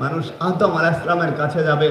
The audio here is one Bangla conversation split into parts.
মানুষ আদম আলাহ ইসলামের কাছে যাবে।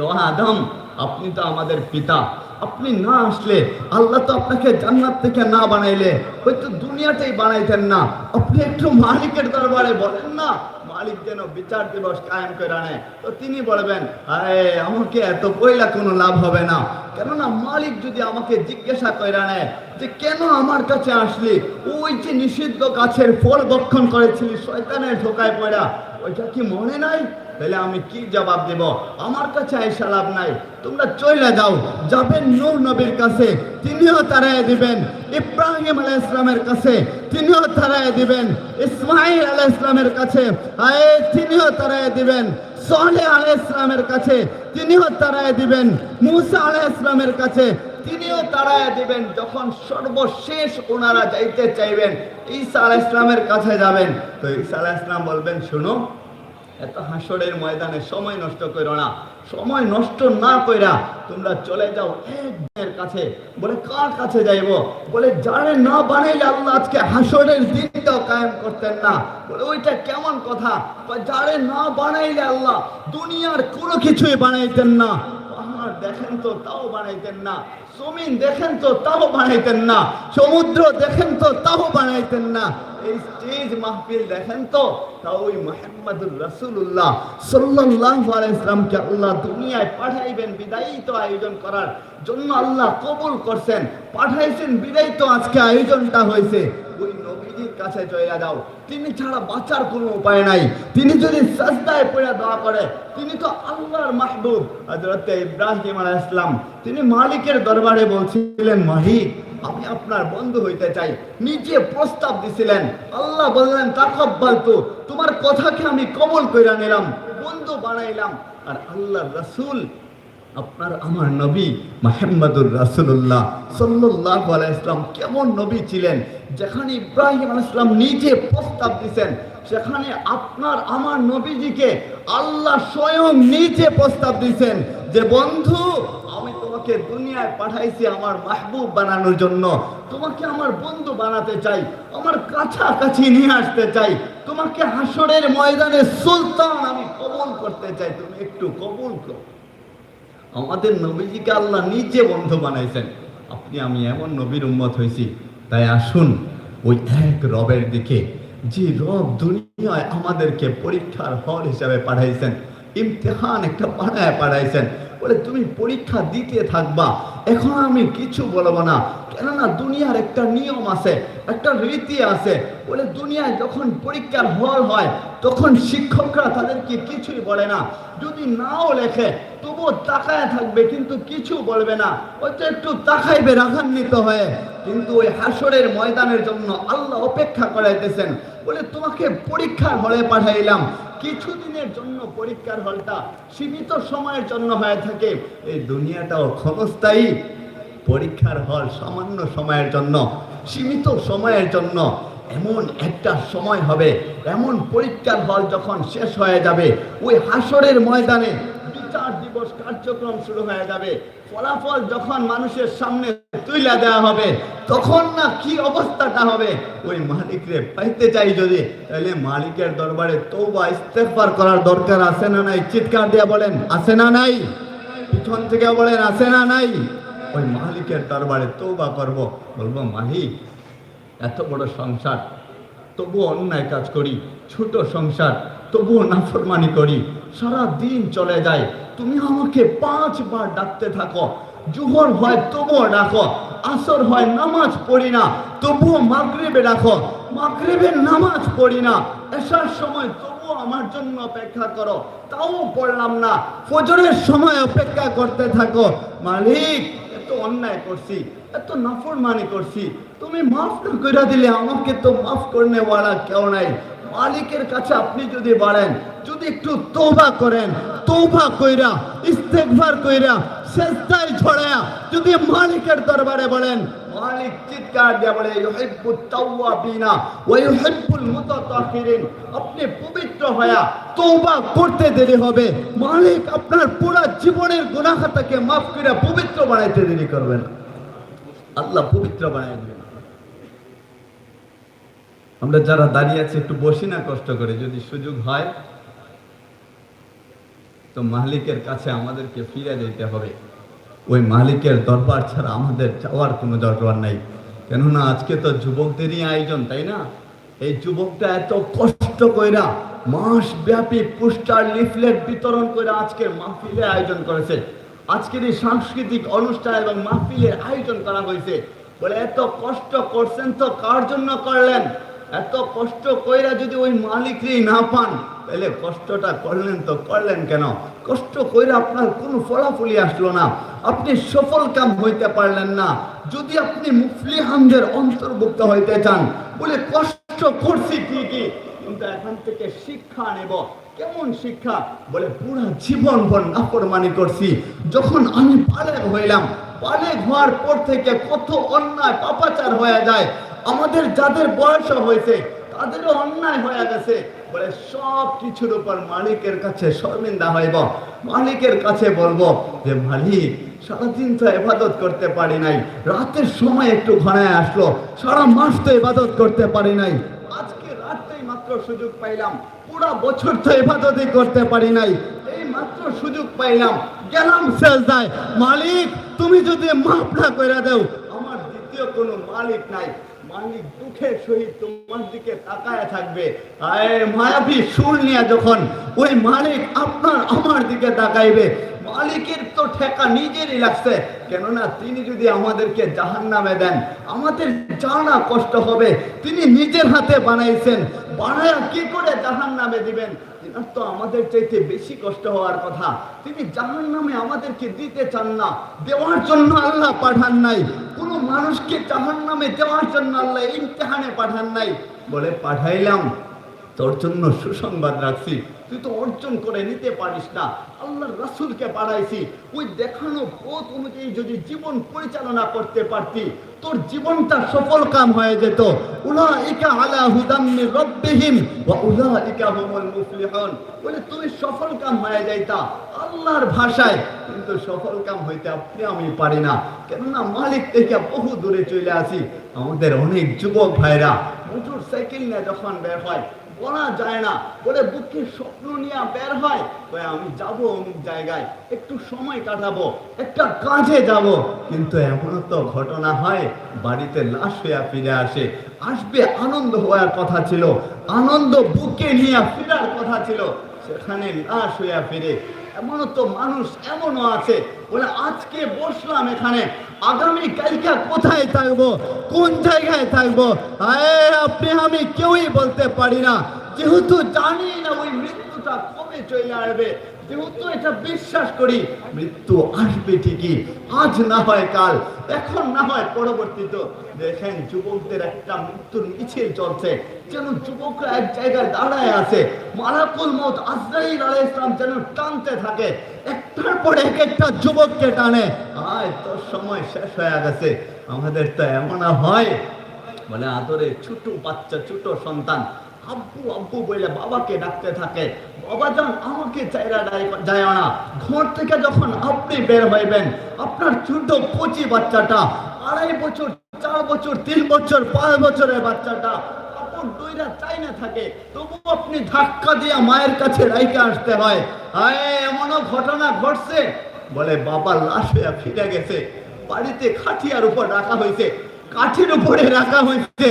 ও আদম, আপনি তো আমাদের পিতা। আপনি না আসলে আল্লাহ তো আপনাকে জান্নাত থেকে না বানাইলে। হয়তো দুনিয়াতেই বানাইতেন না। আপনি একটু মালিকের দরবারে বলেন না। মালিক যেন বিচার দিবস কায়েম করে আনে। তো তিনি বলবেন, আরে, আমাকে এত পয়লা কোনো লাভ হবে না। কেননা মালিক যদি আমাকে জিজ্ঞাসা করে নেয় যে, কেন আমার কাছে আসলি? ওই যে নিষিদ্ধ গাছের ফল ভক্ষণ করেছিলি, শয়তানের ঢোকায় পড়া। ওইটা কি মনে নাই? তাহলে আমি কি জবাব দেব? আমার কাছে আইসা লাভ নাই। তোমরা চলে যাও। যাবেন নূর নবীর কাছে। তিনিও তারাই দিবেন। ইব্রাহিম আলাহ ইসলামের কাছে। তিনিও তারাই দিবেন। ইসমাইল আলাহ ইসলামের কাছে। আয়ে তিনিও তারাই দিবেন। সোহলে আলাহ ইসলামের কাছে। তিনিও তারাই দিবেন। মুসা আলাহ ইসলামের কাছে। তিনিও তারায় দিবেন। যখন সর্বশেষ ওনারা যাইতে চাইবেন, ঈসা আলাহ ইসলামের কাছে যাবেন। তো ঈসা আলাহ ইসলাম বলবেন, শুনো এত হাসরের ময়দানে সময় নষ্ট করো না। সময় নষ্ট না কইরা তোমরা চলে যাও একজনের কাছে। বলে, কার কাছে যাইব? বলে যারে না বানাইলে আল্লাহ আজকে হাসরের দিনটাও কায়েম করতেন না। বলে, ওইটা কেমন কথা? যারে না বানাইলে আল্লাহ দুনিয়ার কোনো কিছুই বানাইতেন না। পাহাড় দেখেন তো, তাও বানাইতেন না। জমিন দেখেন তো, তাও বানাইতেন না। সমুদ্র দেখেন তো, তাও বানাইতেন না। এই স্টেজ মাহফিল দেখেন তো তাও ইসলামকে আল্লাহ দুনিয়ায় পাঠাইবেন আয়োজন করার জন্য আল্লাহ কবুল করছেন। পাঠাইছেন বিদায়ী তো আজকে আয়োজনটা হয়েছে। ওই নবীজির কাছে চলে যাও। তিনি ছাড়া বাঁচার কোনো উপায় নাই। তিনি যদি সাজদায় পড়ে দোয়া করে, তিনি তো আল্লাহর মাহবুব। হযরত ইব্রাহিম আলাইহিস সালাম, তিনি মালিকের দরবারে বলছিলেন মালিক আমি আপনার বন্ধু হইতে চাই। নিজে প্রস্তাব দিছিলেন। আল্লাহ বললেন তাকাব্বাল তো তোমার কথাকে আমি কবল কইরা নিলাম, বন্ধু বানাইলাম। আর আল্লাহ রাসূল আপনার, আমার নবী মাহমুদুর রাসূলুল্লাহ সাল্লাল্লাহু আলাইহি ইসলাম কেমন নবী ছিলেন? যেখানে ইব্রাহিম আলাইহিস সালাম নিজে প্রস্তাব দিছেন, সেখানে আপনার, আমার নবীজিকে আল্লাহ স্বয়ং নিজে প্রস্তাব দিছেন যে, বন্ধু, আমি তোমাকে দুনিয়ায় পাঠাইছি আমার মাহবুব বানানোর জন্য। তোমাকে আমার বন্ধু বানাতে চাই, আমার কাছাকাছি নিয়ে আসতে চাই। তোমাকে হাসরের ময়দানে সুলতান আমি কবুল করতে চাই। তুমি একটু কবুল করো। আমাদের নবীজিকে আল্লাহ নিজে বন্ধু বানাইছেন। আপনি, আমি এমন নবীর উম্মত হয়েছি তাই আসুন, ওই এক রবের দিকে, যে রব দুনিয়ায় আমাদেরকে পরীক্ষার হল হিসাবে পাঠাইছেন, ইমতেহান একটা পাড়ায় পাঠাইছেন বলে, তুমি পরীক্ষা দিতে থাকবা। এখন আমি কিছু বলব না। কেননা দুনিয়ার একটা নিয়ম আছে, একটা রীতি আছে। বলে, দুনিয়ায় যখন পরীক্ষার হল হয়, তখন শিক্ষকরা তাদেরকে কিছুই বলে না। যদি নাও লেখে, তবুও তাকায় থাকবে, কিন্তু কিছু বলবে না। হয়তো একটু তাকাইবে রাগান্বিত হয়ে। কিন্তু ওই হাসরের ময়দানের জন্য আল্লাহ অপেক্ষা করাইতেছেন। বলে, তোমাকে পরীক্ষার হলে পাঠাইলাম। কিছুদিনের জন্য পরীক্ষার হলটা সীমিত সময়ের জন্য হয়ে থাকে। এই দুনিয়াটাও ক্ষণস্থায়ী। পরীক্ষার হল সামান্য সময়ের জন্য, সীমিত সময়ের জন্য। এমন একটা সময় হবে, এমন পরীক্ষার হল যখন শেষ হয়ে যাবে। ওই হাসরের ময়দানে বিচার দিবস কার্যক্রম শুরু হয়ে যাবে। ফলাফল যখন মানুষের সামনে তুইলা দেওয়া হবে, তখন না কি অবস্থাটা হবে? ওই মালিকরে পাইতে চাই যদি তাহলে মালিকের দরবারে তৌবা ইস্তেগফার করার দরকার আছে না নাই? চিৎকার দিয়ে বলেন, আছে না নাই? পিছন থেকে বলেন, আছে না নাই? ওই মালিকের দরবারে তৌবা করব। বলব, মালিক, এত বড় সংসার তবু অন্যায় কাজ করি, ছোট সংসার তবুও নাফরমানি করি সারা দিন চলে যায়। তুমি আমাকে পাঁচবার ডাকতে থাকো, জুহর হয় তবুও ডাকো, আসর হয় নামাজ পড়ি না, তবুও মাগরিবে ডাকো মাগরিবের নামাজ পড়ি না, এসার সময় তবুও আমার জন্য অপেক্ষা করো, তাও পড়লাম না, ফজরের সময় অপেক্ষা করতে থাকো। মালিক, এত অন্যায় করছি এত নাফরমানি করছি। তুমি মাফ না করে দিলে আমাকে তো মাফ করনে ওয়ালা কেউ নাই। মালিকের কাছে আপনি যদি বাড়েন, যদি একটু তৌবা করেন তৌবা কইরা, ইস্তেগফার কইরা সেজদায় ছড়ায়া যদি মালিকের দরবারে বলেন, মালিক চিৎকার দিয়ে বলে, ইউহিব্বুত তাওয়াবিনা ওয়া ইউহিব্বুল মুতাতাহিরিন আপনি পবিত্র হয়া তওবা করতে দেরি হবে। মালিক আপনার পুরো জীবনের গুনাহ খাতাকে মাফ করে পবিত্র বানাইতে দেরি করবেন না। আল্লাহ পবিত্র বানাই দিবেন আমরা যারা দাঁড়িয়ে আছি, একটু বসি না কষ্ট করে, যদি সুযোগ হয়, তো মালিকের কাছে আমাদেরকে ফিরে যেতে হবে। ওই মালিকের দরবার ছাড়া আমাদের যাওয়ার কোনো দরকার নাই। কেননা আজকে তো যুবকদেরই আয়োজন, তাই না? এই যুবকটা এত কষ্ট কইরা মাস ব্যাপী পোস্টার, লিফলেট বিতরণ করে আজকে মাহফিলে আয়োজন করেছে। আজকের এই সাংস্কৃতিক অনুষ্ঠান এবং মাহফিলের আয়োজন করা হয়েছে। বলে এত কষ্ট করছেন তো কার জন্য করলেন? এত কষ্ট কইরা যদি ওই মালিকই না পান, তাহলে কষ্টটা করলেন তো করলেন কেন? কষ্ট কইরা আপনার কোনো ফলাফলই আসলো না। আপনি সফল কাম হইতে পারলেন না। যদি আপনি মুফলিহানদের অন্তর্ভুক্ত হইতে চান, বলে কষ্ট করছি ঠিকই, কিন্তু এখান থেকে শিক্ষা নেব। কেমন শিক্ষা? বলে, পুরা জীবন ভর নাফরমানি করছি। যখন আমি পালেগ হইলাম পালেগ হওয়ার পর থেকে কত অন্যায়, পাপাচার হয়ে যায়। আমাদের যাদের বয়স হয়েছে, তাদেরও অন্যায় হয়ে গেছে। বলে, সব কিছুর উপর মালিকের কাছে শর্মিন্দা হইব। মালিকের কাছে বলব যে, মালিক, সারাদিন তো ইবাদত করতে পারি নাই। রাতের সময় একটু ঘনায় আসলো। সারা মাস তো ইবাদত করতে পারি নাই। আজকে রাতেই মাত্র সুযোগ পাইলাম। পুরা বছর তো ইবাদতই করতে পারি নাই। এই মাত্র সুযোগ পাইলাম। গেলাম সেজদায়। মালিক, তুমি যদি মাফ না করে দাও, আমার দ্বিতীয় কোনো মালিক নাই। মালিক দুঃখের সহিত তোমার দিকে তাকায় থাকবে। মায়াবী সুর নিয়ে যখন ওই মালিক আপনার আমার দিকে তাকাইবে, মালিকের তো ঠেকা নিজেরই লাগছে। কেননা তিনি যদি আমাদেরকে জাহান নামে দেন, আমাদের জানা কষ্ট হবে। তিনি নিজের হাতে বানাইছেন, বানায় কি করে জাহান নামে দিবেন? তো আমাদের চাইতে বেশি কষ্ট হওয়ার কথা। তিনি জাহান নামে আমাদেরকে দিতে চান না, দেওয়ার জন্য আল্লাহ পাঠান নাই। কোন মানুষকে জাহান নামে দেওয়ার জন্য আল্লাহ ইমতেহানে পাঠান নাই। বলে, পাঠাইলাম। তোর জন্য সুসংবাদ রাখছি। তুই তো অর্জন করে নিতে পারিস না। আল্লাহর রাসূলকে পাঠাইছি। ওই দেখানো পথ অনুযায়ী যদি জীবন পরিচালনা করতে পারতি, তোর জীবনটা সফল কাম হয়ে যেত। আলা হুদাম মির রাব্বিহিম ওয়া হুমুল মুফলিহুন। বলে, তুমি সফল কাম হয়ে যাইতা আল্লাহর ভাষায়। কিন্তু সফল কাম হইতে আপনি আমি পারি না। কেননা মালিক থেকে বহু দূরে চলে আসি। আমাদের অনেক যুবক ভাইরা মোটর সাইকেল নিয়ে যখন বের হয় বলা যায় না। বলে বুকে স্বপ্ন নিয়ে বের হয়। আমি যাব অমুক জায়গায়। একটু সময় কাটাবো, একটা কাজে যাব। কিন্তু এমনও তো ঘটনা হয়, বাড়িতে লাশ হইয়া ফিরে আসে। আসবে আনন্দ হওয়ার কথা ছিল। আনন্দ বুকে নিয়ে ফেরার কথা ছিল। সেখানে লাশ হইয়া ফিরে। এমনও তো মানুষ এমনও আছে। বলে আজকে বসলাম এখানে, আগামী কালকে কোথায় থাকব? কোন জায়গায় থাকব? আপনি, আমি কেউই বলতে পারি না। যেহেতু জানি না ওই মৃত্যুটা কবে চলে আসবে যেহেতু এটা বিশ্বাস করি, মৃত্যু আসবে ঠিকই। আজ না হয় কাল, এখন না হয় দেখেন, যুবকদের একটা মৃত্যুর মিছিল চলছে। যেন যুবকরা এক জায়গায় দাঁড়ায় আছে। মত আজরাইল আলাইহিস সালাম যেন টানতে থাকে। একটার পর এক একটা যুবককে টানে। আয়, তোর সময় শেষ হয়ে গেছে। আমাদের তো এমন হয়। বলে আদরে ছোট বাচ্চা, ছোট সন্তান আব্বু আব্বু বলে বাবাকে ডাকতে থাকে। বাবা যান আমাকে চাইরা যায় না। ঘর থেকে যখন আপনি বের হইবেন, আপনার ছোট কচি বাচ্চাটা, আড়াই বছর, চার বছর, তিন বছর, পাঁচ বছরের বাচ্চাটা কাপড় দইরা চাই না থাকে। তবু আপনি ধাক্কা দিয়ে মায়ের কাছে রাইকে আসতে হয়। আয়, এমনও ঘটনা ঘটছে। বলে, বাবা, লাশ হইয়া ফিরে গেছে। বাড়িতে খাটিয়ার উপর রাখা হয়েছে কাঠের উপরে রাখা হয়েছে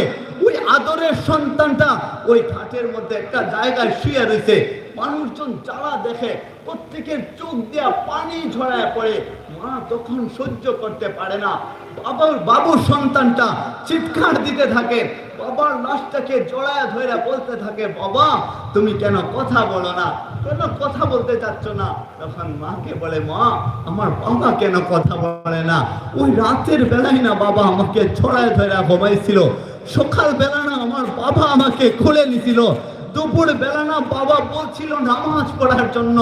আদরের সন্তানটা ওই খাটের মধ্যে একটা জায়গায় শুয়ে রয়েছে। মানুষজন যারা দেখে প্রত্যেকের চোখ দেয়া পানি ঝরায় পড়ে। মা তখন সহ্য করতে পারে না। বাবার বাবুর সন্তানটা চিৎকার দিতে থাকে। বাবার লাশটাকে জড়ায় ধরে বলতে থাকে, বাবা, তুমি কেন কথা বলো না? কেন কথা বলতে চাচ্ছ না? তখন মাকে বলে, মা, আমার বাবা কেন কথা বলে না? ওই রাতের বেলায় না বাবা আমাকে ছড়ায় ধরে ঘুমাইছিল। সকাল বেলা না আমার বাবা আমাকে খুলে নিছিল। দুপুর বেলা না বাবা বলছিল, নামাজ পড়ার জন্য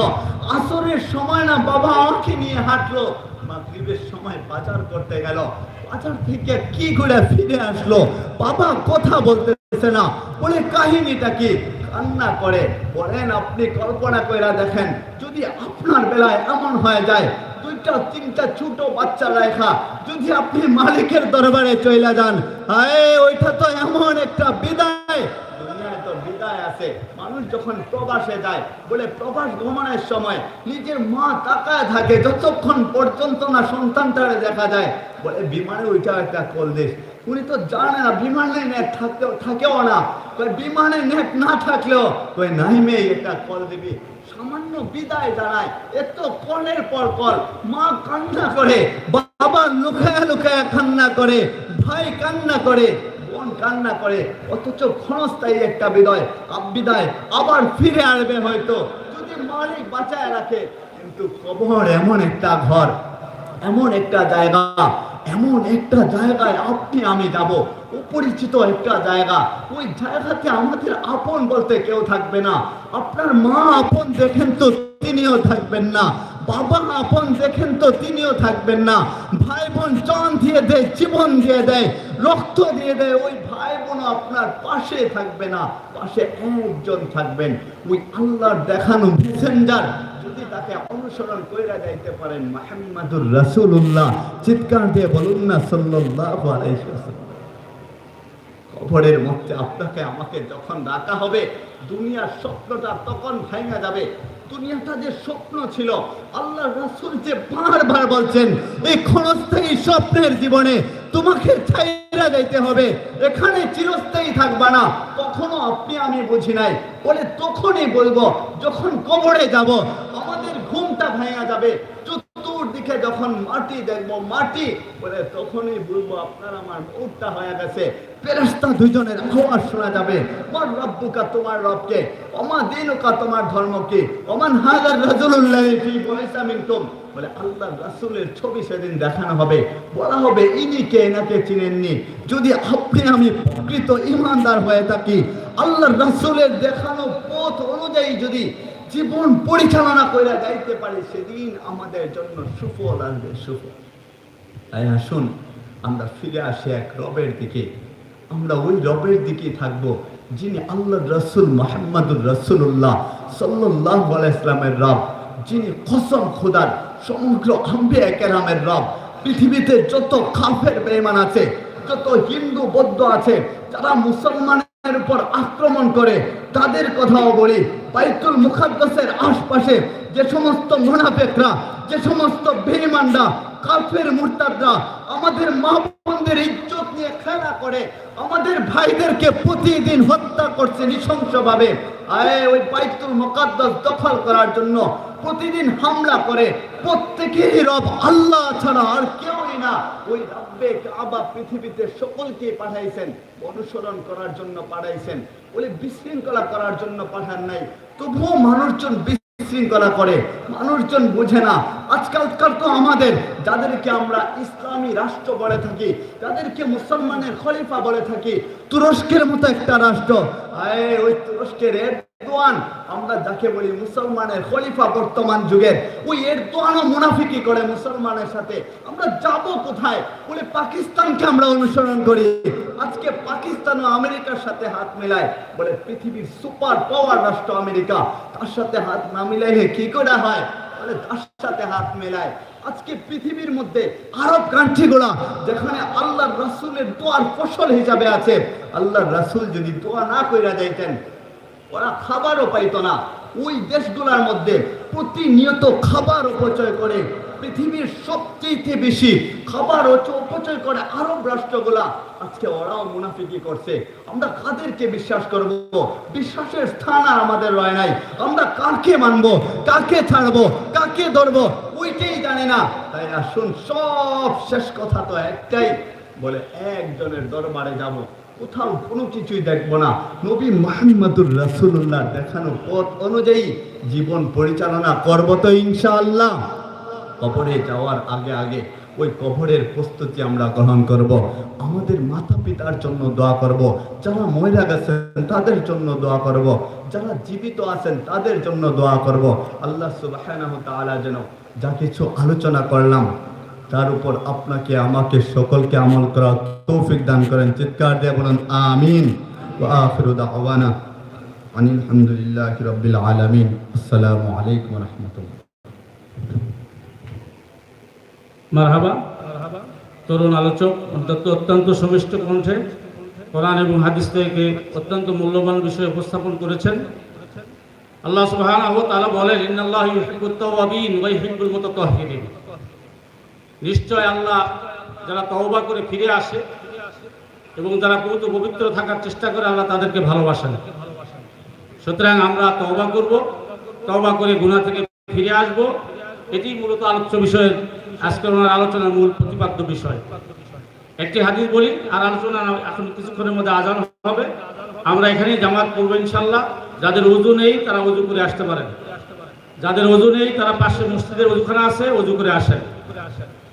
আসরের সময় না বাবা আমাকে নিয়ে হাঁটলো। মাগরিবের সময় বাজার করতে গেল। বাজার থেকে কি করে ফিরে আসলো? বাবা কথা বলতেছে না। বলে, কাহিনীটা কি? কান্না করে। বলেন, আপনি কল্পনা কইরা দেখেন, যদি আপনার বেলায় এমন হয়ে যায় দুইটা, তিনটা ছোট বাচ্চা রেখা। যদি আপনি মালিকের দরবারে চলে যান আয় ওইটা তো এমন একটা বিদায়। বিদায় আছে। মানুষ যখন প্রবাসে যায়, বলে প্রবাস সময় নিজের মা থাকে, যতক্ষণ পর্যন্ত না সন্তানটারে দেখা যায়, বলে বিমানে ওইটা একটা কল দিস উনি তো জানে না, বিমানে নেট থাকতেও থাকেও না। বিমানে নেট না থাকলেও কই নাই মেয়ে একটা কল দিবি। সামান্য বিদায় জানায়, এত কলের পর কল। মা কান্না করে, বাবা লুকায়া লুকায়া কান্না করে, ভাই কান্না করে, বোন কান্না করে। অথচ ক্ষণস্থায়ী একটা বিদায় বিদায়, আবার ফিরে আসবে হয়তো। যদি মালিক বাঁচায় রাখে, কিন্তু কবর এমন একটা ঘর, এমন একটা জায়গা এমন একটা জায়গায় আপনি, আমি যাব। অপরিচিত একটা জায়গা। ওই জায়গাতে আমাদের আপন বলতে কেউ থাকবে না। আপনার মা আপন দেখেন তো, তিনিও থাকবেন না। বাবা আপন দেখেন তো, তিনিও থাকবেন না। ভাই বোন জন দিয়ে দেয়, জীবন দিয়ে দেয়, রক্ত দিয়ে দেয়, ওই ভাই বোন আপনার পাশে থাকবে না। পাশে একজন থাকবেন। ওই আল্লাহর দেখানো মেসেঞ্জার তাকে অনুসরণ যাইতে পারেন চিৎকার দিয়ে বলুন না কবরের মধ্যে আপনাকে, আমাকে যখন রাখা হবে, দুনিয়ার স্বপ্নটা তখন ভাঙা যাবে। দুনিয়াটা যে স্বপ্ন ছিল আল্লাহ রাসূল যে বারবার বলছেন, এই ক্ষণস্থায়ী স্বপ্নের জীবনে তোমাকে ছাইরা যাইতে হবে। এখানে চিরস্থায়ী থাকবা না। কখনো আপনি আমি বুঝি নাই। বলে তখনই বলব, যখন কবরে যাব, আমাদের ঘুমটা ভাঙা যাবে। চতুর্দিকে যখন মাটি দেখব, মাটি। বলে, তখনই বলব, আপনার আমার মুখটা হয়ে গেছে। ফেরেশতা দুজনের আওয়াজ শোনা যাবে। মার রব্বুকা, তোমার রবকে। অমা দিনুকা, তোমার ধর্মকে। অমান হাজার বয়সা বলে, আল্লাহ রাসূলের ছবি সেদিন দেখানো হবে। বলা হবে, ইনি কে, এনাকে চিনেননি। যদি আপনি আমি প্রকৃত ইমানদার হয়ে থাকি, আল্লাহ রাসূলের দেখানো পথ অনুযায়ী যদি জীবন পরিচালনা করে যাইতে পারি, সেদিন আমাদের জন্য সুফল আসবে সুফল। তাই আসুন, আমরা ফিরে আসি এক রবের দিকে। আমরা ওই রবের দিকে থাকব, যিনি আল্লাহ রসুল মোহাম্মদুর রসুল্লাহ সাল্লাহ ইসলামের রব, যিনি কসম খুদার সমগ্র আম্বিয়া কেরামের রব। পৃথিবীতে যত কাফের বেঈমান আছে, যত হিন্দু বৌদ্ধ আছে, যারা মুসলমানের উপর আক্রমণ করে, তাদের কথাও বলি। বাইতুল মুখাদ্দাসের আশপাশে যে সমস্ত মুনাফেকরা, যে সমস্ত বেঈমানরা, কাফের মুরতাদরা, আমাদের মা বোনদের ইজ্জত নিয়ে খেলা করে, আমাদের ভাইদেরকে প্রতিদিন হত্যা করছে নৃশংসভাবে। আয় ওই বাইতুল মুকাদ্দাস দখল করার জন্য প্রতিদিন হামলা করে, প্রত্যেকেরই রব আল্লাহ ছাড়া আর কেউই না। ওই রব্বে কাবা পৃথিবীতে সকলকে পাঠাইছেন, অনুসরণ করার জন্য পাঠাইছেন বলে বিশৃঙ্খলা করার জন্য পাঠান নাই। তবুও মানুষজন বিশৃঙ্খলা করে, মানুষজন বোঝে না। আজকালকার তো আমাদের, যাদেরকে আমরা ইসলামী রাষ্ট্র বলে থাকি, যাদেরকে মুসলমানের খলিফা বলে থাকি, তুরস্কের মতো একটা রাষ্ট্র। আয়, ওই তুরস্কের আমরা যাকে বলি মুসলমানের খলিফা বর্তমান যুগের, ওই মুনাফিকি করে মুসলমানের সাথে। আমরা যাব কোথায়? বলে পাকিস্তানকে আমরা অনুসরণ করি। আজকে পাকিস্তান ও আমেরিকার সাথে হাত বলে পৃথিবীর সুপার পাওয়ার রাষ্ট্র আমেরিকা, তার সাথে হাত না মিলাইলে কি হয়? বলে তার সাথে হাত মেলায়। আজকে পৃথিবীর মধ্যে আরব কান্ট্রিগুলা, যেখানে আল্লাহ রাসূলের দোয়ার ফসল হিসাবে আছে আল্লাহ রাসূল যদি দোয়া না কইরা যাইতেন ওরা খাবারও পাইতো না। ওই দেশগুলোর মধ্যে প্রতিনিয়ত খাবার অপচয় করে পৃথিবীর সবচেয়ে বেশি খাবার অপচয় করে আরব রাষ্ট্রগুলা। আজকে ওরাও মুনাফিকি করছে। আমরা কাদেরকে বিশ্বাস করব? বিশ্বাসের স্থান আর আমাদের রয় নাই। আমরা কাকে মানবো? কাকে ছাড়বো? কাকে ধরবো? ওইটাই জানে না। তাই আসুন, সব শেষ কথা তো একটাই। বলে, একজনের দরবারে যাব। কোথাও কোনো কিছুই দেখব না। নবী মোহাম্মদুর রাসূলুল্লাহ দেখানো পথ অনুযায়ী জীবন পরিচালনা করব তো ইনশাআল্লাহ। কবরে যাওয়ার আগে আগে ওই কবরের প্রস্তুতি আমরা গ্রহণ করব। আমাদের মাতা পিতার জন্য দোয়া করব। যারা মহিলা গেছেন তাদের জন্য দোয়া করব। যারা জীবিত আছেন তাদের জন্য দোয়া করব। আল্লাহ তাআলা যেন যা কিছু আলোচনা করলাম তার উপর আপনাকে, আমাকে, সকলকে আমল করার তৌফিক দান করেন। চিৎকার দিয়ে বলুন, আমিন। ওয়া আখিরু দাওয়ানা আনিল হামদুলিল্লাহি রাব্বিল আলামিন। আসসালামু আলাইকুম রাহমাতুল্লাহ। মারহাবা। তরুণ আলোচক, অত্যন্ত অত্যন্ত সমিষ্ট কণ্ঠে কোরআন এবং হাদিস থেকে অত্যন্ত মূল্যবান বিষয় উপস্থাপন করেছেন। আল্লাহ সুবহানাহু ওয়া তাআলা বলেন, ইন্নাল্লাহা ইউহিব্বুত তাওয়াবিন ওয়া ইউহিব্বুল মুতাতাহহিরিন নিশ্চয় আল্লাহ যারা তওবা করে ফিরে আসে এবং যারা পবিত্র পবিত্র থাকার চেষ্টা করে আল্লাহ তাদেরকে ভালোবাসেন। সুতরাং আমরা তওবা করব, তওবা করে গুনাহ থেকে ফিরে আসব। এটি মূলত আলোচ্য বিষয়ের আজকের ওনার আলোচনার মূল প্রতিপাদ্য বিষয়। একটি হাদিস বলি, আর আলোচনা এখন কিছুক্ষণের মধ্যে আজান হবে। আমরা এখানে জামাত করব ইনশাল্লাহ যাদের ওজু নেই, তারা ওজু করে আসতে পারেন। যাদের ওজু নেই, তারা পাশে মসজিদের ওজুখানা আছে ওজু করে আসেন।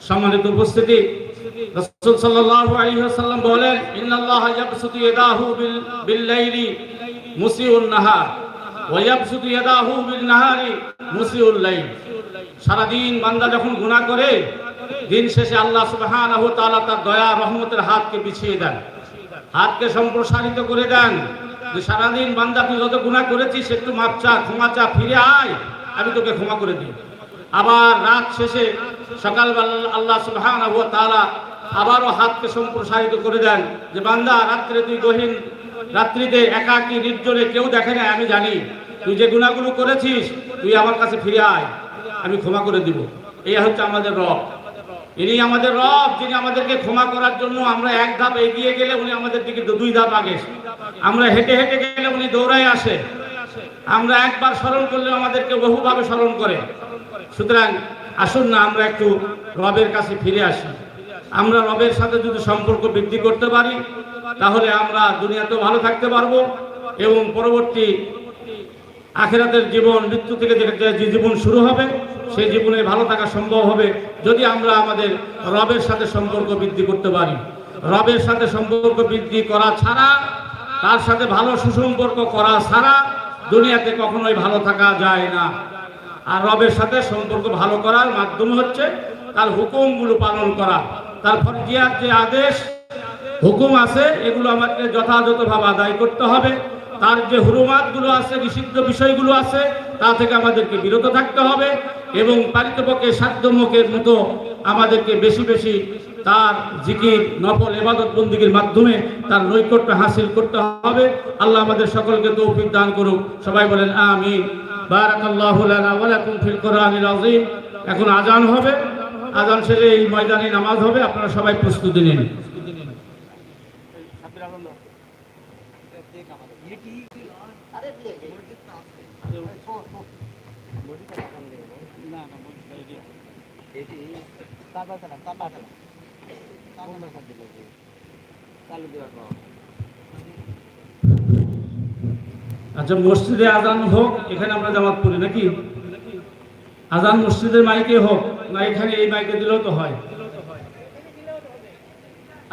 সম্মানিত উপস্থিতি, রাসূল সাল্লাল্লাহু আলাইহি ওয়াসাল্লাম বলেন, ইন্নাল্লাহা ইয়াবসুতু ইয়াদাহু বিল, বিল-লাইলি মুসিউন নাহার, ওয়া ইয়াবসুতু ইয়াদাহু বিন-নাহারি মুসিউল লাইল। সারা দিন বান্দা যখন গুনাহ করে, দিন শেষে আল্লাহ সুবহানাহু ওয়া তাআলা তার দয়া, রহমতের হাতকে বিছিয়ে দেন। হাতকে সম্প্রসারিত করে দেন যে সারাদিন বান্দা, তুই যত গুনাহ করেছিস, একটু মাপ চা, ক্ষমা চা, ফিরে আয়, আমি তোকে ক্ষমা করে দিই। আবার রাত শেষে সকালবেলা আল্লাহ ওয়া তাআলা আবারও হাতকে সম্প্রসারিত করে দেন যে, বান্দা, রাত্রে তুই গহীন রাত্রিতে একাকী নির্জনে কেউ দেখে না, আমি জানি। তুই যে গুণাগুলো করেছিস, তুই আমার কাছে ফিরে আয়। আমি ক্ষমা করে দিব। এই হচ্ছে আমাদের রব। ইনি আমাদের রব, যিনি আমাদেরকে ক্ষমা করার জন্য আমরা এক ধাপ এগিয়ে গেলে উনি আমাদের দিকে দুই ধাপ আগে আমরা হেঁটে হেঁটে গেলে উনি দৌড়ায় আসে। আমরা একবার স্মরণ করলে আমাদেরকে বহুভাবে স্মরণ করে। সুতরাং আসুন না, আমরা একটু রবের কাছে ফিরে আসি। আমরা রবের সাথে যদি সম্পর্ক বৃদ্ধি করতে পারি, তাহলে আমরা দুনিয়াতেও ভালো থাকতে পারব এবং পরবর্তী আখেরাতের জীবন, মৃত্যু থেকে যে যে জীবন শুরু হবে, সেই জীবনে ভালো থাকা সম্ভব হবে যদি আমরা আমাদের রবের সাথে সম্পর্ক বৃদ্ধি করতে পারি। রবের সাথে সম্পর্ক বৃদ্ধি করা ছাড়া, তার সাথে ভালো সুসম্পর্ক করা ছাড়া দুনিয়াতে কখনোই ভালো থাকা যায় না। আর রবের সাথে সম্পর্ক ভালো করার মাধ্যম হচ্ছে তার হুকুমগুলো পালন করা। তার ফরজিয়াত যে আদেশ, হুকুম আছে, এগুলো আমাকে যথাযথভাবে আদায় করতে হবে। তার যে হুরুমাতগুলো আছে, নিষিদ্ধ বিষয়গুলো আছে, তা থেকে আমাদেরকে বিরত থাকতে হবে এবং পারিতপক্ষে সাধ্যমুখের মতো আমাদেরকে বেশি বেশি তার জিকির, নফল এবাদত বন্দীগীর মাধ্যমে তার নৈকট্য হাসিল করতে হবে। আল্লাহ আমাদের সকলকে তৌফিক দান করুক। সবাই বলেন, আমিন। বারাকাল্লাহু লানা ওয়া লাকুম ফিল কোরআনিল আযীম। এখন আজান হবে। আজান শেষে এই ময়দানে নামাজ হবে। আপনারা সবাই প্রস্তুতি নিন। আচ্ছা মসজিদে আজান হোক, এখানে আমরা জামাত পড়ি নাকি? আজান মসজিদের মাইকে হোক না এখানে এই মাইকে দিলেও তো হয়।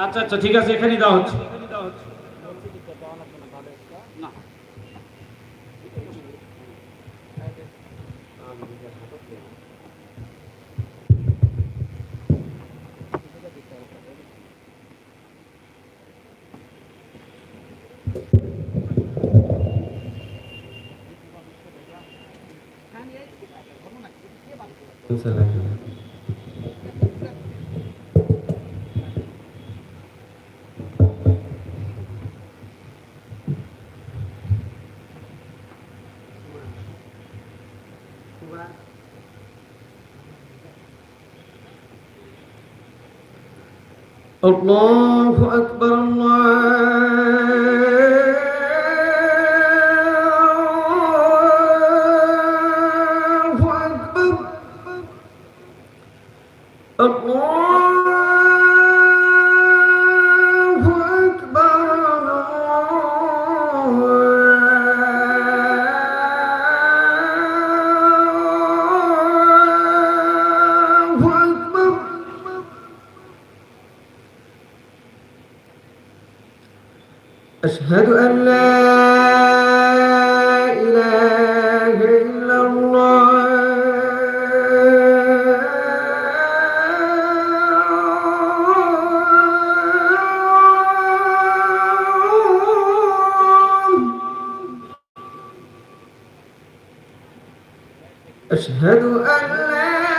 আচ্ছা আচ্ছা ঠিক আছে, এখানেই দেওয়া হচ্ছে। الله أكبر الله أشهد أن لا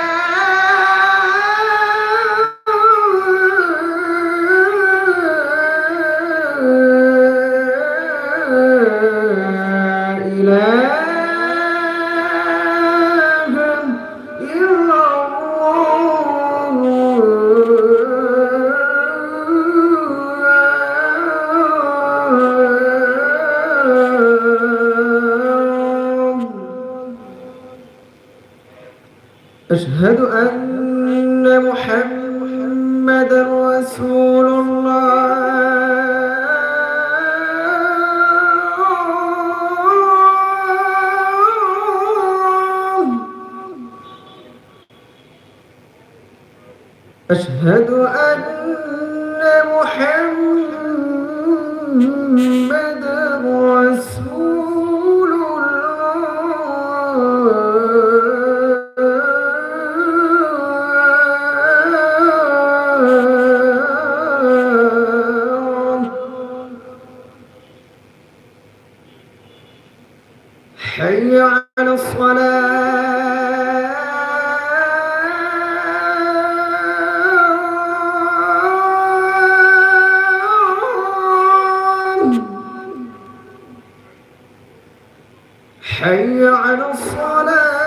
أشهد أن محمد على الصلاة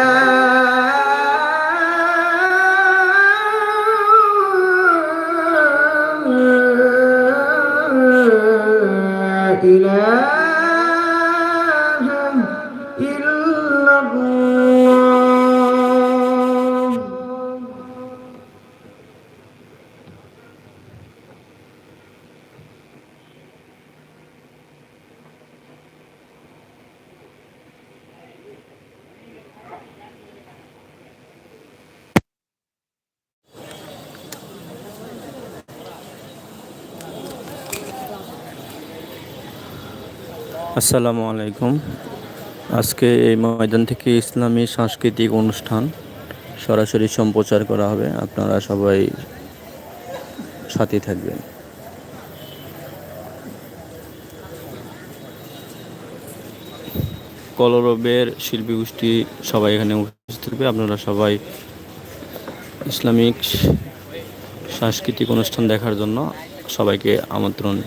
আসসালামু আলাইকুম। আজকে এই ময়দান থেকে ইসলামী সাংস্কৃতিক অনুষ্ঠান সরাসরি সম্প্রচার করা হবে। আপনারা সবাই সাথে থাকবেন। কলরবের শিল্পী গোষ্ঠী সবাই এখানে উপস্থিত থাকবে। আপনারা সবাই ইসলামিক সাংস্কৃতিক অনুষ্ঠান দেখার জন্য সবাইকে আমন্ত্রণ